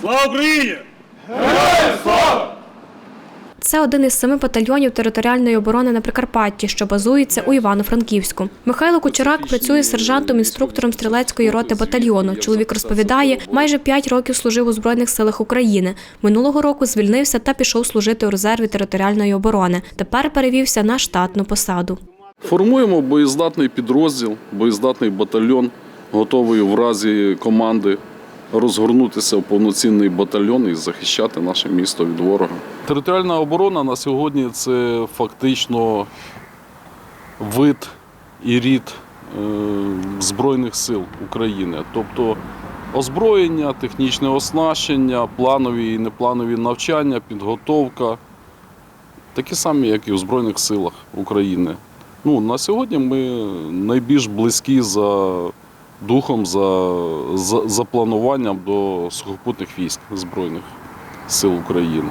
Слава Україні! Це один із семи батальйонів територіальної оборони на Прикарпатті, що базується у Івано-Франківську. Михайло Кучерак працює сержантом-інструктором стрілецької роти батальйону. Чоловік розповідає, майже п'ять років служив у Збройних силах України. Минулого року звільнився та пішов служити у резерві територіальної оборони. Тепер перевівся на штатну посаду. Формуємо боєздатний підрозділ, боєздатний батальйон, готовий в разі команди розгорнутися в повноцінний батальйон і захищати наше місто від ворога. Територіальна оборона на сьогодні це фактично вид і рід е, Збройних сил України. Тобто озброєння, технічне оснащення, планові і непланові навчання, підготовка. Такі самі, як і в Збройних силах України. Ну, на сьогодні ми найбільш близькі за духом, за, за, за плануванням до сухопутних військ Збройних сил України.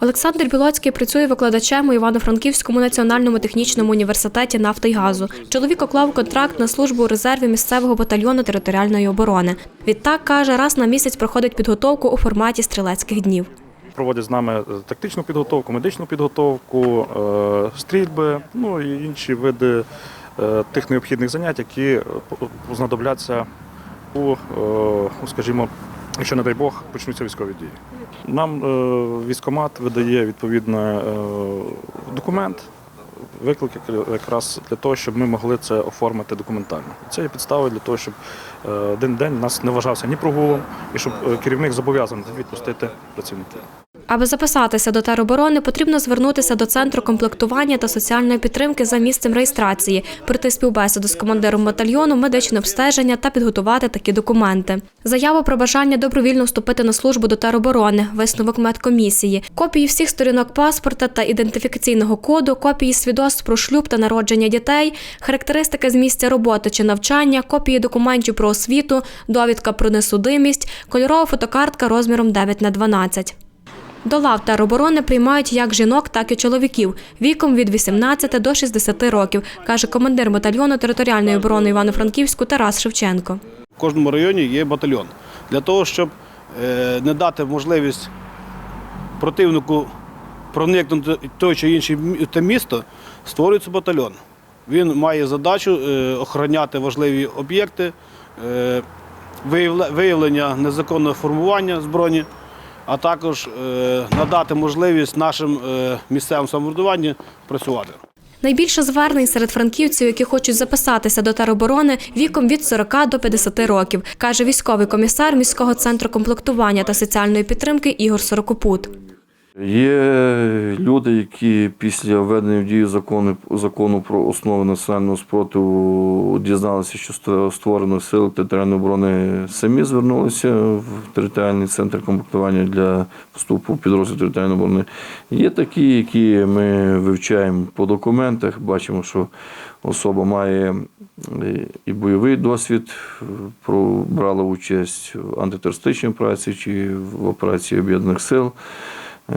Олександр Білоцький працює викладачем у Івано-Франківському національному технічному університеті нафти й газу. Чоловік уклав контракт на службу у резерві місцевого батальйону територіальної оборони. Відтак каже, раз на місяць проходить підготовку у форматі стрілецьких днів. проводять з нами е, тактичну підготовку, медичну підготовку, е, стрільби, ну і інші види тих необхідних занять, які е, знадобляться у, е, ну, скажімо, якщо, не дай Бог, почнуться військові дії. Нам е, військкомат видає відповідно е, документ, виклик якраз для того, щоб ми могли це оформити документально. Це є підставою для того, щоб е, один день нас не вважався ні прогулом, і щоб е, керівник зобов'язаний відпустити працівників. Аби записатися до тероборони, потрібно звернутися до центру комплектування та соціальної підтримки за місцем реєстрації, пройти співбесіду з командиром батальйону, медичне обстеження та підготувати такі документи. Заяву про бажання добровільно вступити на службу до тероборони, висновок медкомісії, копії всіх сторінок паспорта та ідентифікаційного коду, копії свідоцтв про шлюб та народження дітей, характеристики з місця роботи чи навчання, копії документів про освіту, довідка про несудимість, кольорова фотокартка розміром 9 на 12. До лав тероборони приймають як жінок, так і чоловіків віком від 18 до 60 років, каже командир батальйону територіальної оборони Івано-Франківську Тарас Шевченко. В кожному районі є батальйон. Для того, щоб е, не дати можливість противнику проникнути в той чи те місто, створюється батальйон. Він має задачу е, охороняти важливі об'єкти, е, виявлення незаконного формування збройні, а також е, надати можливість нашим е, місцевим самоврядуванням працювати. Найбільше звернень серед франківців, які хочуть записатися до тероборони віком від 40 до 50 років, каже військовий комісар міського центру комплектування та соціальної підтримки Ігор Сорокопут. Є люди, які після введення в дію закону, закону про основи національного спротиву дізналися, що створено сили територіальної оборони, самі звернулися в територіальний центр комплектування для вступу в підрозділ територіальної оборони. Є такі, які ми вивчаємо по документах, бачимо, що особа має е, і бойовий досвід, брала участь в антитерористичній операції чи в операції Об'єднаних сил. Е,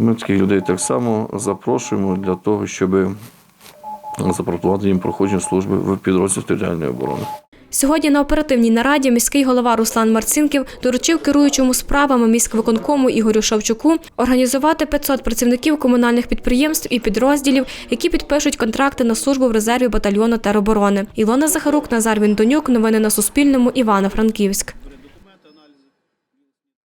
Ми таких людей так само запрошуємо для того, щоб запропонувати їм проходження служби в підрозділ територіальної оборони. Сьогодні на оперативній нараді міський голова Руслан Марцинків доручив керуючому справами міськвиконкому Ігорю Шавчуку організувати 500 працівників комунальних підприємств і підрозділів, які підпишуть контракти на службу в резерві батальйону тероборони. Ілона Захарук, Назар Вінтонюк. Новини на Суспільному. Івано-Франківськ.